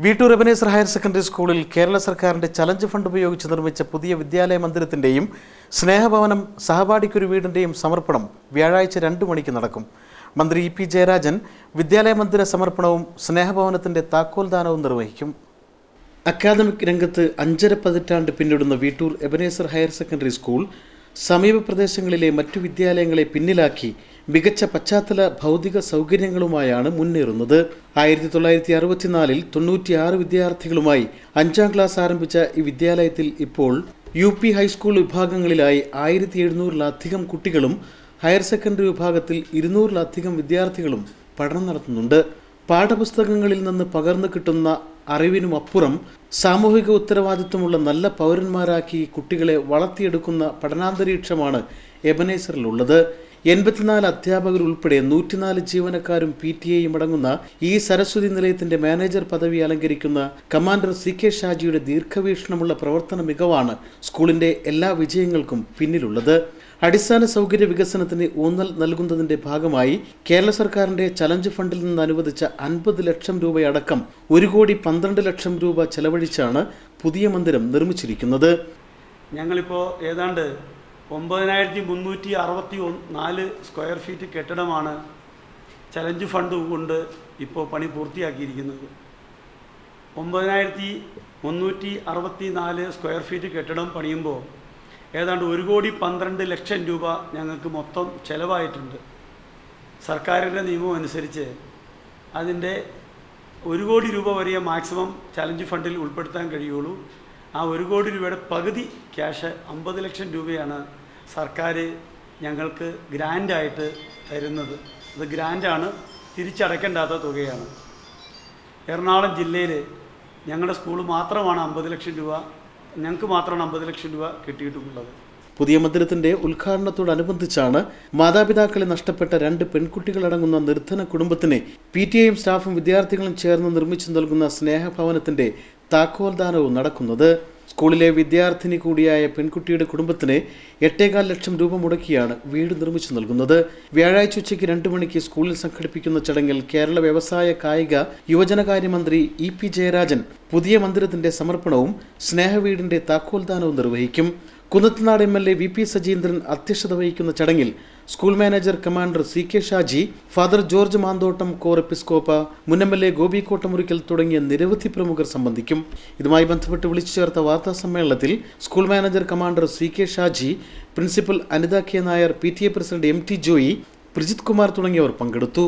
Veettoor Ebenezer higher secondary സ്കൂളിൽ കേരള സർക്കാരിന്റെ challenge fund ഉപയോഗിച്ച് നിർമ്മിച്ച പുതിയ വിദ്യാലയ മന്ദിരത്തിന്റെയും സ്നേഹഭവനം സഹപാഠിക്കൊരു വീടിന്റെയും സമർപ്പണം വ്യാഴാഴ്ച രണ്ടു മണിക്ക് നടക്കും. മന്ത്രി ഇ പി ജയരാജൻ വിദ്യാലയ മന്ദിര സമർപ്പണവും സ്നേഹഭവനത്തിന്റെ താക്കോൽദാനവും നിർവഹിക്കും. അക്കാദമിക് രംഗത്ത് അഞ്ചര പതിറ്റാണ്ട് പിന്നിടുന്ന Veettoor Ebenezer higher secondary school സമീപ പ്രദേശങ്ങളിലെ മറ്റു വിദ്യാലയങ്ങളെ പിന്നിലാക്കി മികച്ച പശ്ചാത്തല ഭൗതിക സൗകര്യങ്ങളുമായാണ് മുന്നേറുന്നത്. ആയിരത്തി തൊള്ളായിരത്തി അറുപത്തിനാലിൽ തൊണ്ണൂറ്റിയാറ് വിദ്യാർത്ഥികളുമായി അഞ്ചാം ക്ലാസ് ആരംഭിച്ച ഈ വിദ്യാലയത്തിൽ ഇപ്പോൾ യു പി ഹൈസ്കൂൾ വിഭാഗങ്ങളിലായി ആയിരത്തി എഴുന്നൂറിലധികം കുട്ടികളും ഹയർ സെക്കൻഡറി വിഭാഗത്തിൽ ഇരുന്നൂറിലധികം വിദ്യാർത്ഥികളും പഠനം നടത്തുന്നുണ്ട്. പാഠപുസ്തകങ്ങളിൽ നിന്ന് പകർന്നു കിട്ടുന്ന അറിവിനുമപ്പുറം സാമൂഹിക ഉത്തരവാദിത്വമുള്ള നല്ല പൗരന്മാരാക്കി കുട്ടികളെ വളർത്തിയെടുക്കുന്ന പഠനാന്തരീക്ഷമാണ് എബനേസറിലുള്ളത്. എൺപത്തിനാല് അധ്യാപകർ ഉൾപ്പെടെ നൂറ്റിനാല് ജീവനക്കാരും പി ടി എയും അടങ്ങുന്ന ഈ സരസ്വതി നിലയത്തിന്റെ മാനേജർ പദവി അലങ്കരിക്കുന്ന കമാൻഡർ സി കെ ഷാജിയുടെ ദീർഘവീക്ഷണമുള്ള പ്രവർത്തന മികവാണ് സ്കൂളിന്റെ എല്ലാ വിജയങ്ങൾക്കും പിന്നിലുള്ളത്. അടിസ്ഥാന സൗകര്യ വികസനത്തിന് ഊന്നൽ നൽകുന്നതിന്റെ ഭാഗമായി കേരള സർക്കാരിന്റെ ചലഞ്ച് ഫണ്ടിൽ നിന്ന് അനുവദിച്ച അൻപത് ലക്ഷം രൂപയടക്കം ഒരു കോടി പന്ത്രണ്ട് ലക്ഷം രൂപ ചെലവഴിച്ചാണ് പുതിയ മന്ദിരം നിർമ്മിച്ചിരിക്കുന്നത്. ഞങ്ങളിപ്പോൾ ഏതാണ്ട് ഒമ്പതിനായിരത്തി മുന്നൂറ്റി അറുപത്തി നാല് സ്ക്വയർ ഫീറ്റ് കെട്ടിടമാണ് ചലഞ്ച് ഫണ്ട് കൊണ്ട് ഇപ്പോൾ പണി പൂർത്തിയാക്കിയിരിക്കുന്നത്. ഒമ്പതിനായിരത്തി മുന്നൂറ്റി അറുപത്തി നാല് സ്ക്വയർ ഫീറ്റ് കെട്ടിടം പണിയുമ്പോൾ ഏതാണ്ട് ഒരു കോടി പന്ത്രണ്ട് ലക്ഷം രൂപ ഞങ്ങൾക്ക് മൊത്തം ചിലവായിട്ടുണ്ട്. സർക്കാരിന്റെ നിയമം അനുസരിച്ച് അതിന്റെ ഒരു കോടി രൂപ വരെ മാക്സിമം ചലഞ്ച് ഫണ്ടിൽ ഉൾപ്പെടുത്താൻ കഴിയുള്ളൂ. ആ ഒരു കോടി രൂപയുടെ പകുതി ക്യാഷ് അമ്പത് ലക്ഷം രൂപയാണ് സർക്കാർ ഞങ്ങൾക്ക് ഗ്രാൻഡായിട്ട് തരുന്നത്. അത് ഗ്രാൻഡാണ് തിരിച്ചടയ്ക്കേണ്ടാത്ത തുകയാണ്. എറണാകുളം ജില്ലയിൽ ഞങ്ങളുടെ സ്കൂൾ മാത്രമാണ് അമ്പത് ലക്ഷം രൂപ ഞങ്ങൾക്ക് മാത്രമാണ് അമ്പത് ലക്ഷം രൂപ കിട്ടിയിട്ടുള്ളത്. പുതിയ മന്ദിരത്തിന്റെ ഉദ്ഘാടനത്തോടനുബന്ധിച്ചാണ് മാതാപിതാക്കളെ നഷ്ടപ്പെട്ട രണ്ട് പെൺകുട്ടികളടങ്ങുന്ന നിർധന കുടുംബത്തിന് പി ടി സ്റ്റാഫും വിദ്യാർത്ഥികളും ചേർന്ന് നിർമ്മിച്ചു നൽകുന്ന സ്നേഹഭവനത്തിന്റെ താക്കോൽദാനവും നടക്കുന്നത്. സ്കൂളിലെ വിദ്യാർത്ഥിനി കൂടിയായ പെൺകുട്ടിയുടെ കുടുംബത്തിന് എട്ടേകാൽ ലക്ഷം രൂപ മുടക്കിയാണ് വീട് നിർമ്മിച്ചു നൽകുന്നത്. വ്യാഴാഴ്ച ഉച്ചയ്ക്ക് രണ്ടു മണിക്ക് സ്കൂളിൽ സംഘടിപ്പിക്കുന്ന ചടങ്ങിൽ കേരള വ്യവസായ കായിക യുവജനകാര്യമന്ത്രി ഇ പി ജയരാജൻ പുതിയ മന്ദിരത്തിന്റെ സമർപ്പണവും സ്നേഹവീടിന്റെ താക്കോൽദാനവും നിർവഹിക്കും. Kunnathunad M L A V P Sajeendran അധ്യക്ഷത വഹിക്കുന്ന ചടങ്ങിൽ school manager commander C K Shaji father George Manthottam Cor Episcopa മുൻ M L A Gopi Kottamurickal തുടങ്ങിയ നിരവധി പ്രമുഖർ സംബന്ധിക്കും. ഇതുമായി ബന്ധപ്പെട്ട് വിളിച്ചു ചേർത്ത വാർത്താ സമ്മേളനത്തിൽ school manager commander C K Shaji principal Anitha K Nair P T A president M T Joy Prajith Kumar തുടങ്ങിയവർ പങ്കെടുത്തു.